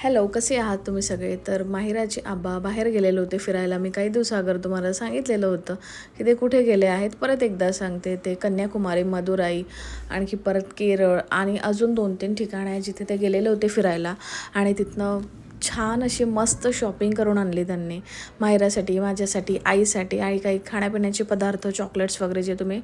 Hello कसे आहात तुम्ही सगळे? तर माहिराचे आबा बाहेर गेलेले होते फिरायला. मी काही दिवसाअगर तुम्हाला सांगितलेलं होतं की ते कुठे गेले आहेत. परत एकदा सांगते ते कन्याकुमारी मदुराई आणखी परत केरळ आणि अजून दोन तीन ठिकाणं आहे जिथे ते गेलेले होते फिरायला. आणि तिथनं छान अशी मस्त शॉपिंग करून आणली त्यांनी. माहिरासाठी माझ्यासाठी आईसाठी आणि काही खाण्यापिण्याचे पदार्थ चॉकलेट्स वगैरे जे तुम्ही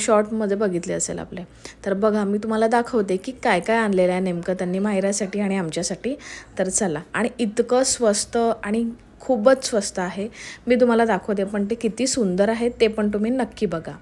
शॉर्टमध्ये बघितले असेल आपले. तर बघा मी तुम्हाला दाखवते की काय काय आणलेलं आहे नेमकं त्यांनी माहिरासाठी आणि आमच्यासाठी. तर चला आणि इतकं स्वस्त आणि खूपच स्वस्त आहे. मी तुम्हाला दाखवते पण ते किती सुंदर आहे ते पण तुम्ही नक्की बघा.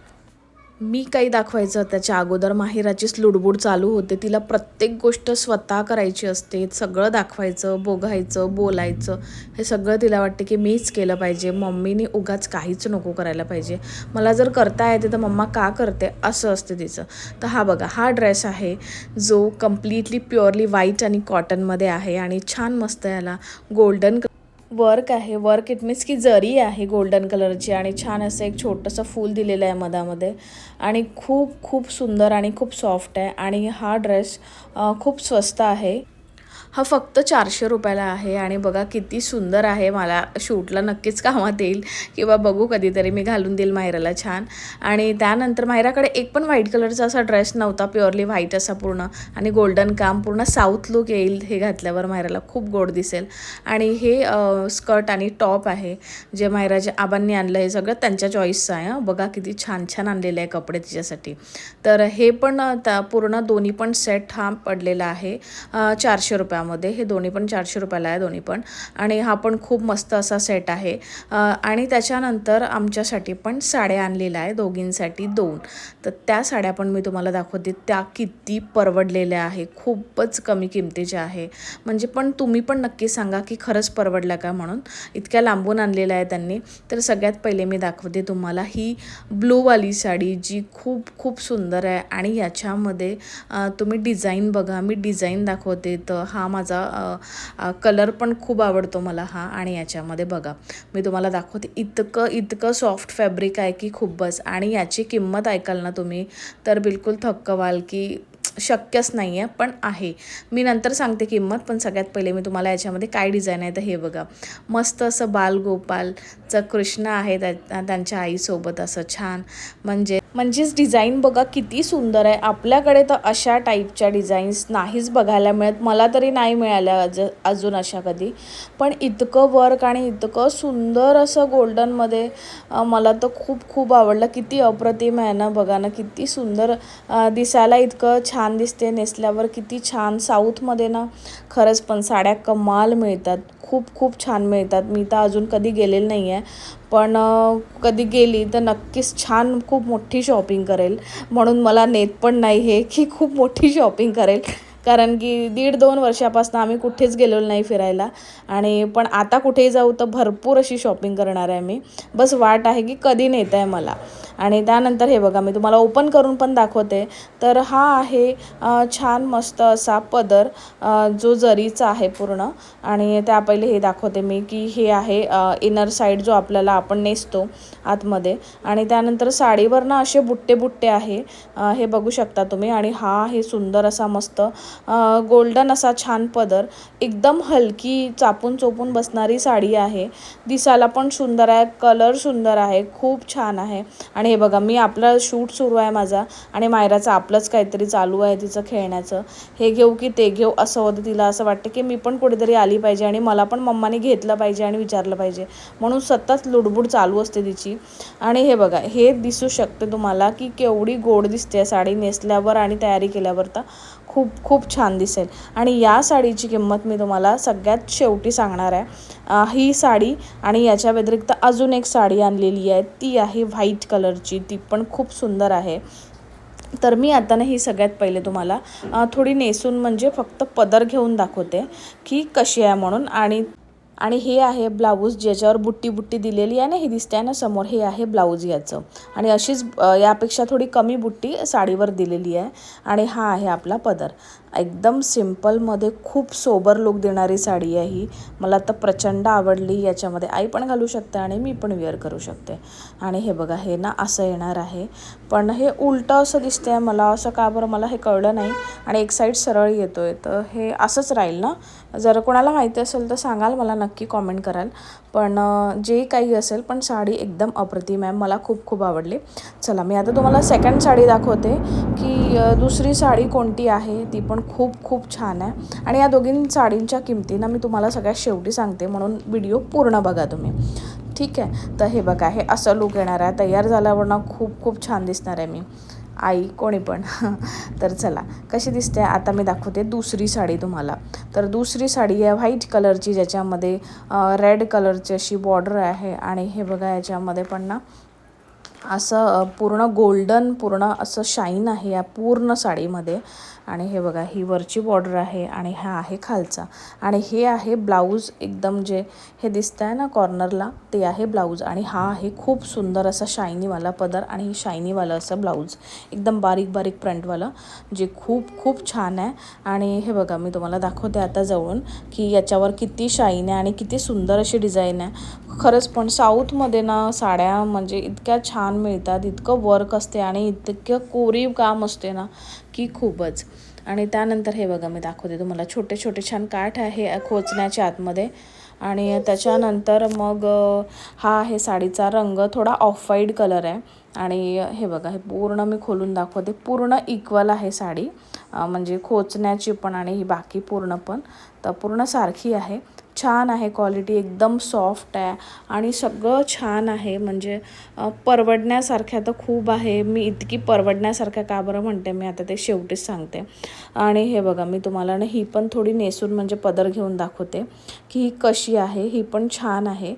मी काही दाखवायचं? त्याच्या अगोदर माहिराचीच लुडबुड चालू होते. तिला प्रत्येक गोष्ट स्वतः करायची असते. सगळं दाखवायचं बघायचं बोलायचं. हे सगळं तिला वाटते की मीच केलं पाहिजे. मम्मीने उगाच काहीच नको करायला पाहिजे. मला जर करता येते तर मम्मा का करते? असं असते तिचं. तर हा बघा हा ड्रेस आहे जो कम्प्लिटली प्युअरली व्हाईट आणि कॉटनमध्ये आहे आणि छान मस्त याला गोल्डन वर्क आहे. वर्क इट मीन्स की जरी आहे गोल्डन कलरची आणि छान असं एक छोटंसं फूल दिलेलं आहे मधामध्ये. आणि खूप खूप सुंदर आणि खूप सॉफ्ट आहे. आणि हा ड्रेस खूप स्वस्त आहे. हा फक्त चारशे रुपयाला आहे आणि बघा किती सुंदर आहे. मला शूटला नक्कीच कामात येईल. किंवा बघू कधीतरी मी घालून देईल मायराला छान. आणि त्यानंतर मायराकडे एक पण व्हाईट कलरचा असा ड्रेस नव्हता प्युअरली व्हाईट असा पूर्ण. आणि गोल्डन काम पूर्ण साऊथ लुक येईल हे घातल्यावर मायराला खूप गोड दिसेल. आणि हे स्कर्ट आणि टॉप आहे जे मायराच्या आबांनी आणलं हे सगळं त्यांच्या चॉईसचं आहे बघा किती छान छान आणलेले आहे कपडे तिच्यासाठी. तर हे पण त्या पूर्ण दोन्ही पण सेट हा पडलेला आहे चारशे रुपया रुपयामध्ये हे दोन्ही पण चारशे रुपयाला आहे दोन्ही पण. आणि हा पण खूप मस्त असा सेट आहे. आणि त्याच्यानंतर आमच्यासाठी पण साड्या आणलेल्या आहे दोघींसाठी दोन. तर त्या साड्या पण मी तुम्हाला दाखवते. त्या किती परवडलेल्या आहे. खूपच कमी किमतीच्या आहे. म्हणजे पण तुम्ही पण नक्की सांगा की खरंच परवडलं का म्हणून. इतक्या लांबून आणलेल्या आहे त्यांनी. तर सगळ्यात पहिले मी दाखवते तुम्हाला ही ब्लूवाली साडी जी खूप खूप सुंदर आहे. आणि याच्यामध्ये तुम्ही डिझाईन बघा. मी डिझाईन दाखवते. तर हा हा माझा कलर पण खूप आवडतो मला हा आणि याच्यामध्ये बघा. मी तुम्हाला दाखवते इतकं इतकं सॉफ्ट फॅब्रिक आहे की खूपच. आणि याची किंमत ऐकाल ना तुम्ही तर बिलकुल थक्क व्हाल की शक्यच नाही आहे पण आहे. मी नंतर सांगते किंमत पण सगळ्यात पहिले मी तुम्हाला याच्यामध्ये काय डिझाईन आहे तर हे बघा. मस्त असं बालगोपालचं कृष्ण आहे त्या त्यांच्या आईसोबत असं छान. म्हणजे म्हणजेच डिझाईन बघा किती सुंदर आहे. आपल्याकडे तर अशा टाईपच्या डिझाईन्स नाहीच बघायला मिळत. मला तरी नाही मिळाल्या अज अजून अशा कधी. पण इतकं वर्क आणि इतकं सुंदर असं गोल्डनमध्ये मला तर खूप खूप आवडलं. किती अप्रतिम आहे ना बघा ना किती सुंदर दिसायला इतकं छान दिसते. नेसल्यावर किती छान साऊथमध्ये ना खरंच पण साड्या कमाल मिळतात. खूप खूप छान मिळतात. मी तर अजून कधी गेलेलं नाही आहे पण कधी गेली तर नक्कीच छान खूप मोठी शॉपिंग करेल. म्हणून मला नेत पण नाही हे की खूप मोठी शॉपिंग करेल. कारण की दीड दोन वर्षापासून आम्ही कुठेच गेलेलो नाही फिरायला. आणि पण आता कुठेही जाऊ तर भरपूर अशी शॉपिंग करणार आहे मी. बस वाट आहे की कधी नेत आहे मला. आणि त्यानंतर हे बघा मी तुम्हाला ओपन करून पण दाखवते. तर हा आहे छान मस्त असा पदर जो जरीचा आहे पूर्ण. आणि त्या पहिले हे दाखवते मी की हे आहे इनर साईड जो आपल्याला आपण नेसतो आतमध्ये. आणि त्यानंतर साडीवर ना असे बुट्टे बुट्टे आहे हे बघू शकता तुम्ही. आणि हा आहे सुंदर असा मस्त गोल्डन असा छान पदर. एकदम हलकी चापून चोपून बसणारी साडी आहे. दिसायला पण सुंदर आहे. कलर सुंदर आहे. खूप छान आहे. आणि हे बघा मी आपलं शूट सुरू आहे माझा आणि मायराचं आपलंच काहीतरी चालू आहे तिचं खेळण्याचं. हे घेऊ की ते घेऊ असं होतं तिला असं वाटतं की मी पण कुठेतरी आली पाहिजे आणि मला पण मम्माने घेतलं पाहिजे आणि विचारलं पाहिजे. म्हणून सतत लुडबुड चालू असते तिची. आणि हे बघा हे दिसू शकते तुम्हाला की केवढी गोड दिसते साडी नेसल्यावर आणि तयारी केल्यावर तर. खूप खूप छान दिसेल. आणि या साडीची किंमत मी तुम्हाला सगळ्यात शेवटी सांगणार आहे. ही साडी आणि याच्या व्यतिरिक्त अजून एक साडी आणलेली आहे. ती आहे व्हाईट कलरची. ती पण खूप सुंदर आहे. तर मी आता ना ही सगळ्यात पहिले तुम्हाला थोडी नेसून म्हणजे फक्त पदर घेऊन दाखवते की कशी आहे म्हणून आणि आणि हे आहे ब्लाऊज ज्याच्यावर बुट्टी बुट्टी दिलेली आहे ना ही दिसते आहे ना समोर हे आहे ब्लाऊज याचं. आणि अशीच यापेक्षा थोडी कमी बुट्टी साडीवर दिलेली आहे. आणि हा आहे आपला पदर. एकदम सिम्पलमध्ये खूप सोबर लुक देणारी साडी आहे ही. मला तर प्रचंड आवडली याच्यामध्ये आई पण घालू शकते आणि मी पण वेअर करू शकते. आणि हे बघा हे ना असं येणार आहे. पण हे उलटं असं दिसतं आहे मला असं का बरं मला हे कळलं नाही. आणि एक साईड सरळ येतो आहे तर हे असंच राहील ना? जर कोणाला माहिती असेल तर सांगाल मला नक्की कॉमेंट कराल. पण जे काही असेल पण साडी एकदम अप्रतिम आहे. मला खूप खूप आवडली. चला मी आता तुम्हाला सेकंड साडी दाखवते की दुसरी साडी कोणती आहे ती पण खूप खूप छान आहे. आणि या दोघीं साडींच्या किमतींना मी तुम्हाला सगळ्यात शेवटी सांगते म्हणून व्हिडिओ पूर्ण बघा तुम्ही. ठीक आहे? तर हे बघा हे असं लुक येणार आहे. तयार झाल्यावर ना खूप खूप छान दिसणार आहे मी. आई कोणी पण. तर चला कशी दिसते? आता मी दाखवते दुसरी साडी तुम्हाला. तर दुसरी साडी आहे व्हाईट कलरची ज्याच्यामध्ये रेड कलरची अशी बॉर्डर आहे. आणि हे बघा याच्यामध्ये पण ना असं पूर्ण गोल्डन पूर्ण असं शाईन आहे या पूर्ण साडीमध्ये. आणि हे बघा ही वरची बॉर्डर आहे आणि हा आहे खालचा. आणि हे आहे ब्लाऊज एकदम जे हे दिसतं आहे ना कॉर्नरला ते आहे ब्लाऊज आणि हा आहे खूप सुंदर असा शायनीवाला पदर आणि हे शायनीवालं असं ब्लाऊज एकदम बारीक बारीक प्रिंटवालं जे खूप खूप छान आहे. आणि हे बघा मी तुम्हाला दाखवते आता जवळून की याच्यावर किती शाईन आहे आणि किती सुंदर अशी डिझाईन आहे. खरंच पण साऊथमध्ये ना साड्या म्हणजे इतक्या छान छान मिळतात इतकं वर्क असते आणि इतकं कोरीव काम असते ना की खूपच. आणि त्यानंतर हे बघा मी दाखवते तुम्हाला. छोटे छोटे छान काठ आहे खोचण्याच्या आतमध्ये. आणि त्याच्यानंतर मग हा आहे साडीचा रंग थोडा ऑफ वाईड कलर आहे. आणि हे बघा हे पूर्ण मी खोलून दाखवते. पूर्ण इक्वल आहे साडी. म्हणजे खोचण्याची पण आणि ही बाकी पूर्ण पण. तर पूर्ण सारखी आहे. छान आहे क्वालिटी एकदम सॉफ्ट आहे आणि सगळं छान आहे. म्हणजे परवडण्यासारख्या तर खूप आहे. मी इतकी परवडण्यासारख्या का बरं म्हणते? मी आता ते शेवटीच सांगते. आणि हे बघा मी तुम्हाला ना ही पण थोडी नेसून म्हणजे पदर घेऊन दाखवते की ही कशी आहे. ही पण छान आहे.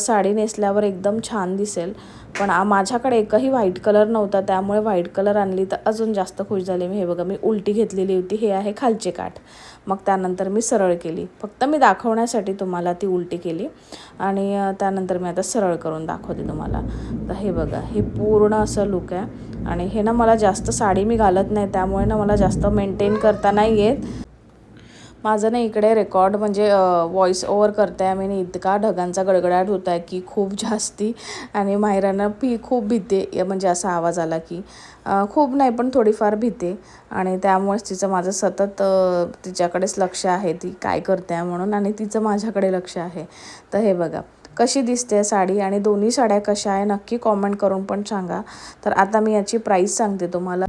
साडी नेसल्यावर एकदम छान दिसेल. पण माझ्याकडे एकही व्हाईट कलर नव्हता त्यामुळे व्हाईट कलर आणली तर अजून जास्त खुश झाले मी. हे बघा मी उलटी घेतलेली होती हे आहे खालचे काठ. मग त्यानंतर मी सरळ केली. फक्त मी दाखवण्यासाठी तुम्हाला ती उलटी केली आणि त्यानंतर मी आता सरळ करून दाखवते तुम्हाला. तर हे बघा हे पूर्ण असं लुक आहे. आणि हे ना मला जास्त साडी मी घालत नाही त्यामुळे ना मला जास्त मेंटेन करता नाही येत. माझं ना इकडे रेकॉर्ड म्हणजे व्हॉइस ओवर करते आहे मी इतका ढगांचा गडगडाट होत आहे की खूप जास्ती. आणि माहिरांना पी खूप भीते म्हणजे असा आवाज आला की. खूप नाही पण थोडीफार भीते आणि त्यामुळेच तिचं माझं सतत तिच्याकडेच लक्ष आहे ती काय करते आहे म्हणून आणि तिचं माझ्याकडे लक्ष आहे. तर हे बघा कशी दिसते साडी आणि दोन्ही साड्या कशा आहे नक्की कॉमेंट करून पण सांगा. तर आता मी याची प्राईस सांगते तुम्हाला.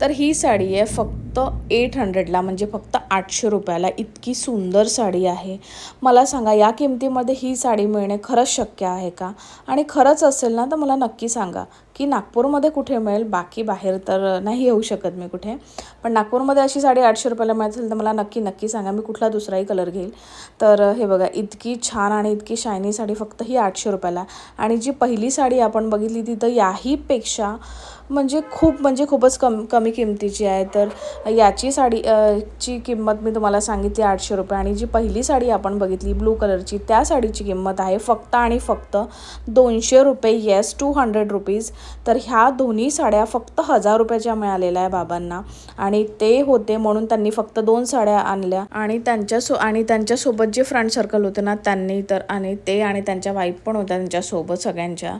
तर ही साडी आहे फक्त एट हंड्रेडला म्हणजे फक्त आठशे रुपयाला. इतकी सुंदर साडी आहे. मला सांगा या किमतीमध्ये ही साडी मिळणे खरंच शक्य आहे का? आणि खरंच असेल ना तर मला नक्की सांगा. की नागपूरमध्ये कुठे मिळेल? बाकी बाहेर तर नाही येऊ शकत मी कुठे. पण नागपूरमध्ये अशी साडी आठशे रुपयाला मिळत असेल तर मला नक्की नक्की सांगा. मी कुठला दुसराही कलर घेईल. तर हे बघा इतकी छान आणि इतकी शायनी साडी फक्त ही आठशे रुपयाला. आणि जी पहिली साडी आपण बघितली ती तर याहीपेक्षा म्हणजे खूप म्हणजे खूपच कम कमी किमतीची आहे. तर याची साडी ची किंमत मी तुम्हाला सांगितली आठशे रुपये. आणि जी पहिली साडी आपण बघितली ब्लू कलरची त्या साडीची किंमत आहे फक्त आणि फक्त दोनशे रुपये. येस टू हंड्रेड रुपीज तर ह्या दोन्ही साड्या फक्त हजार रुपयाच्या मिळालेल्या आहे बाबांना. आणि ते होते म्हणून त्यांनी फक्त दोन साड्या आणल्या. आणि त्यांच्या सो आणि त्यांच्यासोबत जे फ्रेंड सर्कल होते ना त्यांनी तर आणि ते आणि त्यांच्या वाईफ पण होत्या त्यांच्यासोबत सगळ्यांच्या.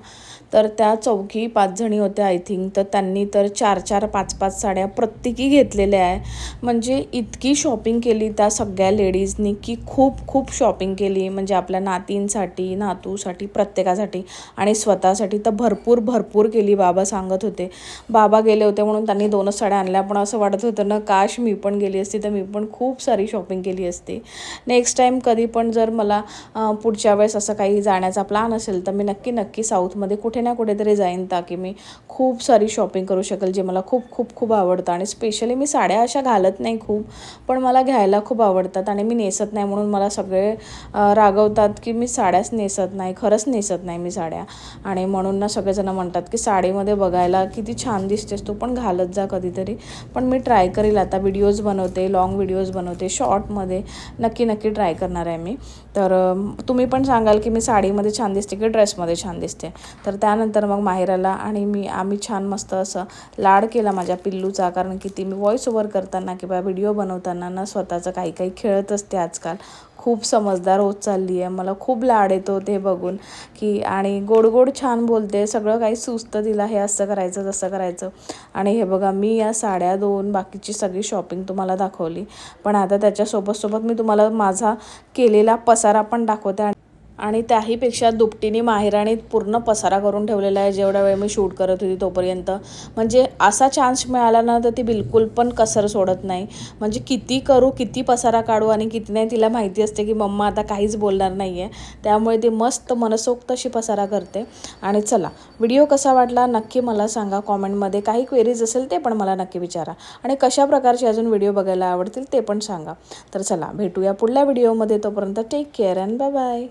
तर त्या चौघी पाच जणी होत्या आय थिंक तर त्यांनी तर चार चार पाच पाच साड्या प्रत्येकी घेतलेल्या आहे. म्हणजे इतकी शॉपिंग केली त्या सगळ्या लेडीजनी की खूप खूप शॉपिंग केली. म्हणजे आपल्या नातींसाठी नातूसाठी प्रत्येकासाठी आणि स्वतःसाठी तर भरपूर भरपूर केली बाबा सांगत होते. बाबा गेले होते म्हणून त्यांनी दोनच साड्या आणल्या. पण असं वाटत होतं ना काश मी पण गेली असती तर मी पण खूप सारी शॉपिंग केली असती. नेक्स्ट टाईम कधी पण जर मला पुढच्या वेळेस असं काही जाण्याचा प्लॅन असेल तर मी नक्की नक्की साऊथमध्ये कुठे ना कुठेतरी जाईन ताकी मी खूप सारी शॉपिंग करू शकेल जे मला खूप खूप खूप आवडतं. आणि स्पेशली मी साड्या अशा घालत नाही खूप पण मला घ्यायला खूप आवडतात आणि मी नेसत नाही म्हणून मला सगळे रागवतात की मी साड्याच नेसत नाही खरंच नेसत नाही मी साड्या. आणि म्हणून ना सगळेजण म्हणतात की साडीमध्ये बघायला किती छान दिसतेस तू पण घालत जा कधीतरी. पण मी ट्राय करेल आता व्हिडिओज बनवते लॉंग व्हिडिओज बनवते शॉर्टमध्ये नक्की नक्की ट्राय करणार आहे मी. तर तुम्ही पण सांगाल की मी साडीमध्ये छान दिसते की ड्रेसमध्ये छान दिसते. तर त्यानंतर मग माहेराला आणि मी आम्ही छान मस्त असं लाड केला माझ्या पिल्लूचा कारण की ती मी व्हॉईस ओव्हर करताना किंवा व्हिडिओ बनवताना ना स्वतःचं काही काही खेळत असते आजकाल. खूप समजदार होत चालली आहे. मला खूप लाड येतो ते बघून की आणि गोड गोड छान बोलते सगळं काही सुचतं तिला हे असं करायचं तसं करायचं. आणि हे बघा मी या साड्या दोन बाकीची सगळी शॉपिंग तुम्हाला दाखवली. पण आता त्याच्यासोबत सोबत मी तुम्हाला माझा केलेला पसारा पण दाखवते आणि आणि त्याहीपेक्षा दुपटीने माहेराने पूर्ण पसारा करून ठेवलेला आहे. जेवढा वेळ मी शूट करत होती तोपर्यंत. म्हणजे असा चान्स मिळाला ना तर ती बिलकुल पण कसर सोडत नाही. म्हणजे किती करू किती पसारा काढू आणि किती नाही तिला माहिती असते की मम्मा आता काहीच बोलणार नाही आहे त्यामुळे ती मस्त मनसोक्त अशी पसारा करते. आणि चला व्हिडिओ कसा वाटला नक्की मला सांगा कॉमेंटमध्ये. काही क्वेरीज असेल ते पण मला नक्की विचारा. आणि कशा प्रकारचे अजून व्हिडिओ बघायला आवडतील ते पण सांगा. तर चला भेटूया पुढल्या व्हिडिओमध्ये तोपर्यंत take care and bye bye